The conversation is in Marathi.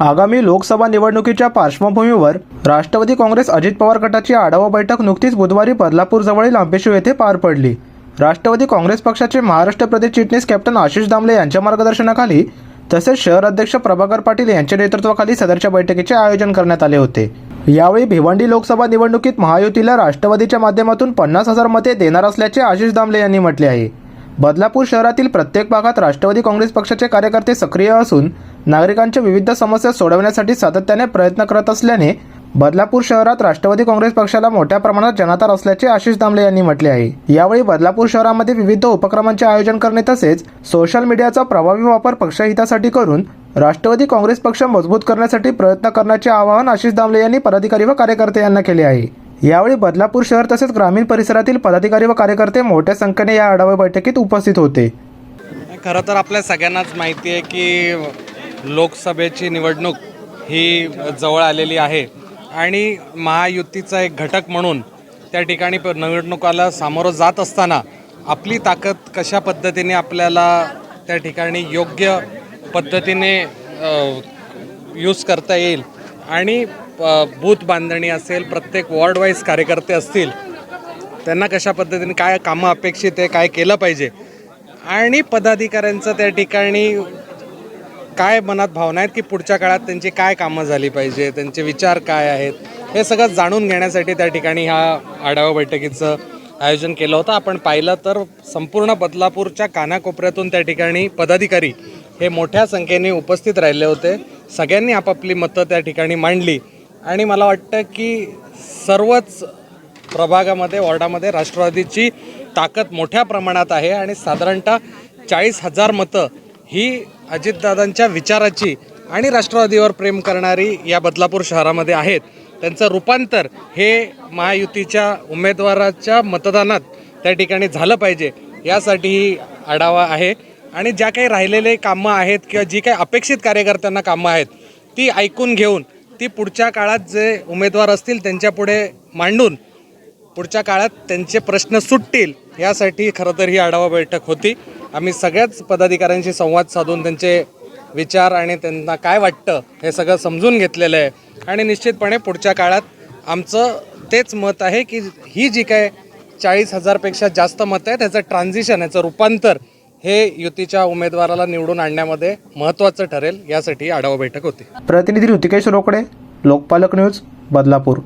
आगामी लोकसभा निवडणुकीच्या पार्श्वभूमीवर राष्ट्रवादी काँग्रेस अजित पवार गटाची आढावा बैठक नुकतीच बुधवारी बदलापूरजवळील आंबेशिव येथे पार पडली. राष्ट्रवादी काँग्रेस पक्षाचे महाराष्ट्र प्रदेश चिटणीस कॅप्टन आशिष दामले यांच्या मार्गदर्शनाखाली तसेच शहर अध्यक्ष प्रभाकर पाटील यांच्या नेतृत्वाखाली सदरच्या बैठकीचे आयोजन करण्यात आले होते. यावेळी भिवंडी लोकसभा निवडणुकीत महायुतीला राष्ट्रवादीच्या माध्यमातून पन्नास हजार मते देणार असल्याचे आशिष दामले यांनी म्हटले आहे. बदलापूर शहरातील प्रत्येक भागात राष्ट्रवादी काँग्रेस पक्षाचे कार्यकर्ते सक्रिय असून नागरिकांच्या विविध समस्या सोडवण्यासाठी सातत्याने प्रयत्न करत असल्याने बदलापूर शहरात राष्ट्रवादी काँग्रेस पक्षाला मोठ्या प्रमाणात जनाधार असल्याचे आशिष दामले यांनी म्हटले आहे. यावेळी बदलापूर शहरामध्ये विविध उपक्रमांचे आयोजन करणे तसेच सोशल मीडियाचा प्रभावी वापर पक्षहितासाठी करून राष्ट्रवादी काँग्रेस पक्ष मजबूत करण्यासाठी प्रयत्न करण्याचे आवाहन आशिष दामले यांनी पदाधिकारी व कार्यकर्ते यांना केले आहे. यावेळी बदलापूर शहर तसेच ग्रामीण परिसरातील पदाधिकारी व कार्यकर्ते मोठ्या संख्येने या आढावा बैठकीत उपस्थित होते. खरं तर आपल्या सगळ्यांनाच माहिती आहे की लोकसभेची निवडणूक ही जवळ आलेली आहे. आणि महायुतीचा एक घटक म्हणून त्या ठिकाणी प- निवडणुकाला सामोरं जात असताना आपली ताकद कशा पद्धतीने आपल्याला त्या ठिकाणी योग्य पद्धतीने यूज करता येईल आणि बूथ बांधणी असेल प्रत्येक वॉर्डवाईज कार्यकर्ते असतील त्यांना कशा पद्धतीने काय कामं अपेक्षित आहे काय केलं पाहिजे? आणि पदाधिकाऱ्यांचं त्या ठिकाणी काय मनात भावना आहेत की पुढच्या काळात त्यांची काय कामं झाली पाहिजे त्यांचे विचार काय आहेत हे सगळं जाणून घेण्यासाठी त्या ठिकाणी ह्या आढावा बैठकीचं आयोजन केलं होतं. आपण पाहिलं तर संपूर्ण बदलापूरच्या कानाकोपऱ्यातून त्या ठिकाणी पदाधिकारी हे मोठ्या संख्येने उपस्थित राहिले होते. सगळ्यांनी आपापली मतं त्या ठिकाणी मांडली. आणि मला वाटतं की सर्वच प्रभागामध्ये वॉर्डामध्ये राष्ट्रवादीची ताकद मोठ्या प्रमाणात आहे आणि साधारणतः चाळीस हजार मतं ही अजितदादांच्या विचाराची आणि राष्ट्रवादीवर प्रेम करणारी या बदलापूर शहरामध्ये आहेत. त्यांचं रूपांतर हे महायुतीच्या उमेदवाराच्या मतदानात त्या ठिकाणी झालं पाहिजे यासाठी ही आढावा आहे. आणि ज्या काही राहिलेले कामं आहेत किंवा जी काही अपेक्षित कार्यकर्त्यांना कामं आहेत ती ऐकून घेऊन ती पुढच्या काळात जे उमेदवार असतील त्यांच्यापुढे मांडून पुढच्या काळात त्यांचे प्रश्न सुटतील यासाठी खरं तर ही आढावा बैठक होती. आम्ही सगळ्याच पदाधिकाऱ्यांशी संवाद साधून त्यांचे विचार आणि त्यांना काय वाटतं हे सगळं समजून घेतलेलं आहे. आणि निश्चितपणे पुढच्या काळात आमचं तेच मत आहे की ही जी काय चाळीस हजारपेक्षा जास्त मतं आहे त्याचं ट्रान्झिशन ह्याचं रूपांतर हे युतीच्या उमेदवाराला निवडून आणण्यामध्ये महत्त्वाचं ठरेल यासाठी ही आढावा बैठक होती. प्रतिनिधी ऋतिकेश रोकडे लोकपालक न्यूज बदलापूर.